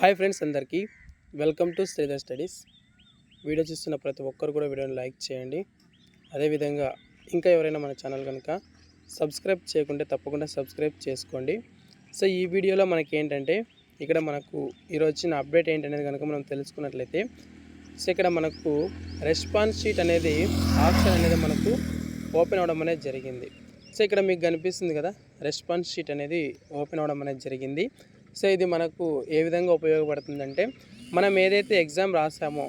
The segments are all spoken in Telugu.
హాయ్ ఫ్రెండ్స్ అందరికీ. Welcome to Sridhar studies. Video చూస్తున్న ప్రతి ఒక్కరు కూడా వీడియోని లైక్ చేయండి. అదేవిధంగా ఇంకా ఎవరైనా మన ఛానల్ కనుక సబ్స్క్రైబ్ చేయకుంటే తప్పకుండా సబ్స్క్రైబ్ చేసుకోండి. సో ఈ వీడియోలో మనకి ఏంటంటే ఇక్కడ మనకు ఈరోజు వచ్చిన అప్డేట్ ఏంటనేది కనుక మనం తెలుసుకున్నట్లయితే సో ఇక్కడ మనకు రెస్పాన్స్ షీట్ అనేది ఆప్షన్ అనేది మనకు ఓపెన్ అవ్వడం అనేది జరిగింది. సో ఇక్కడ మీకు కనిపిస్తుంది కదా రెస్పాన్స్ షీట్ అనేది ఓపెన్ అవ్వడం అనేది జరిగింది. సో ఇది మనకు ఏ విధంగా ఉపయోగపడుతుందంటే మనం ఏదైతే ఎగ్జామ్ రాసామో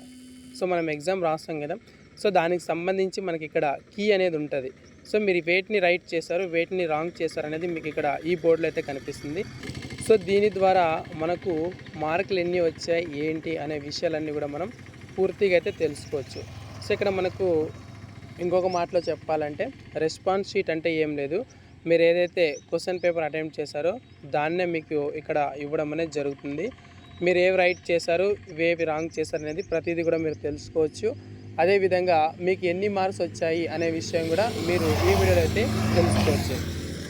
సో మనం ఎగ్జామ్ రాస్తాం కదా సో దానికి సంబంధించి మనకి ఇక్కడ కీ అనేది ఉంటుంది. సో మీరు వేటిని రైట్ చేశారు వేటిని రాంగ్ చేశారు అనేది మీకు ఇక్కడ ఈ బోర్డులో అయితే కనిపిస్తుంది. సో దీని ద్వారా మనకు మార్కులు ఎన్ని వచ్చాయి ఏంటి అనే విషయాలన్నీ కూడా మనం పూర్తిగా అయితే తెలుసుకోవచ్చు. సో ఇక్కడ మనకు ఇంకొక మాటలో చెప్పాలంటే రెస్పాన్స్ షీట్ అంటే ఏం లేదు. మీరు ఏదైతే క్వశ్చన్ పేపర్ అటెంప్ట్ చేశారో దాన్నే మీకు ఇక్కడ ఇవ్వడం అనేది జరుగుతుంది. మీరు ఏవి రైట్ చేశారు ఏవి రాంగ్ చేశారు అనేది ప్రతిదీ కూడా మీరు తెలుసుకోవచ్చు. అదేవిధంగా మీకు ఎన్ని మార్క్స్ వచ్చాయి అనే విషయం కూడా మీరు ఈ వీడియోలో అయితే తెలుసుకోవచ్చు.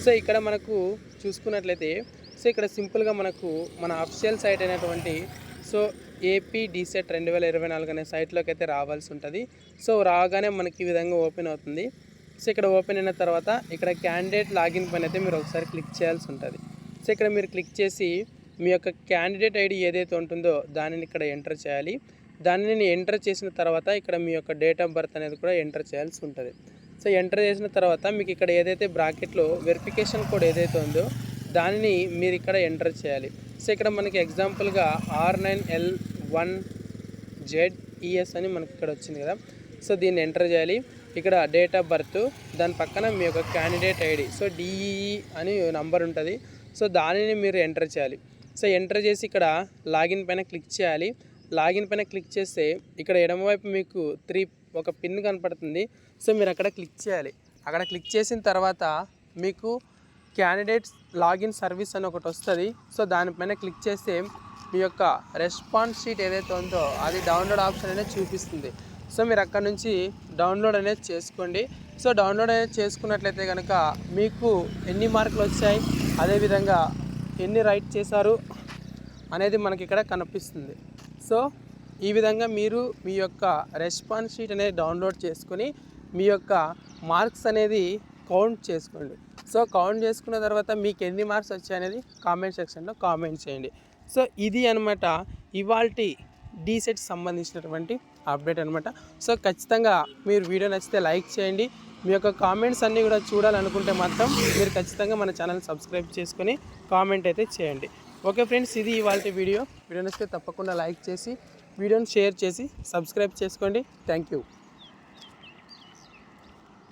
సో ఇక్కడ మనకు చూసుకున్నట్లయితే సో ఇక్కడ సింపుల్గా మనకు మన అఫిషియల్ సైట్ అయినటువంటి సో ఏపీ డీసెట్ రెండు వేల ఇరవై నాలుగు అనే సైట్లోకి అయితే రావాల్సి ఉంటుంది. సో రాగానే మనకి ఈ విధంగా ఓపెన్ అవుతుంది. సో ఇక్కడ ఓపెన్ అయిన తర్వాత ఇక్కడ క్యాండిడేట్ లాగిన్ పైన అయితే మీరు ఒకసారి క్లిక్ చేయాల్సి ఉంటుంది. సో ఇక్కడ మీరు క్లిక్ చేసి మీ యొక్క క్యాండిడేట్ ఐడి ఏదైతే ఉంటుందో దానిని ఇక్కడ ఎంటర్ చేయాలి. దానిని ఎంటర్ చేసిన తర్వాత ఇక్కడ మీ యొక్క డేట్ ఆఫ్ బర్త్ అనేది కూడా ఎంటర్ చేయాల్సి ఉంటుంది. సో ఎంటర్ చేసిన తర్వాత మీకు ఇక్కడ ఏదైతే బ్రాకెట్లో వెరిఫికేషన్ కోడ్ ఏదైతే ఉందో దానిని మీరు ఇక్కడ ఎంటర్ చేయాలి. సో ఇక్కడ మనకి ఎగ్జాంపుల్గా R nine L one Z ES అని మనకి ఇక్కడ వచ్చింది కదా. సో దీన్ని ఎంటర్ చేయాలి. ఇక్కడ డేట్ ఆఫ్ బర్త్ దాని పక్కన మీ యొక్క క్యాండిడేట్ ఐడి సో డిఈఈ అని నంబర్ ఉంటుంది. సో దానిని మీరు ఎంటర్ చేయాలి. సో ఎంటర్ చేసి ఇక్కడ లాగిన్ పైన క్లిక్ చేయాలి. లాగిన్ పైన క్లిక్ చేస్తే ఇక్కడ ఎడమవైపు మీకు త్రీ ఒక పిన్ కనపడుతుంది. సో మీరు అక్కడ క్లిక్ చేయాలి. అక్కడ క్లిక్ చేసిన తర్వాత మీకు క్యాండిడేట్స్ లాగిన్ సర్వీస్ అని ఒకటి వస్తుంది. సో దానిపైన క్లిక్ చేస్తే మీ యొక్క రెస్పాన్స్ షీట్ ఏదైతే ఉందో అది డౌన్లోడ్ ఆప్షన్ అనేది చూపిస్తుంది. సో మీరు అక్కడ నుంచి డౌన్లోడ్ అనేది చేసుకోండి. సో డౌన్లోడ్ అనేది చేసుకున్నట్లయితే కనుక మీకు ఎన్ని మార్కులు వచ్చాయి అదేవిధంగా ఎన్ని రైట్ చేశారు అనేది మనకి ఇక్కడ కనిపిస్తుంది. సో ఈ విధంగా మీరు మీ యొక్క రెస్పాన్స్ షీట్ అనేది డౌన్లోడ్ చేసుకొని మీ యొక్క మార్క్స్ అనేది కౌంట్ చేసుకోండి. సో కౌంట్ చేసుకున్న తర్వాత మీకు ఎన్ని మార్క్స్ వచ్చాయనేది కామెంట్ సెక్షన్లో కామెంట్ చేయండి. సో ఇది అనమాట ఇవాల్టి డీసెట్ సంబంధించినటువంటి అప్డేట్ అనమాట సో ఖచ్చితంగా మీరు వీడియో నచ్చితే లైక్ చేయండి. మీ యొక్క కామెంట్స్ అన్నీ కూడా చూడాలనుకుంటే మాత్రం మీరు ఖచ్చితంగా మన ఛానల్ సబ్స్క్రైబ్ చేసుకొని కామెంట్ అయితే చేయండి. ఓకే ఫ్రెండ్స్ ఇది ఇవాళ వీడియో వీడియో నచ్చితే తప్పకుండా లైక్ చేసి వీడియోని షేర్ చేసి సబ్స్క్రైబ్ చేసుకోండి. Thank you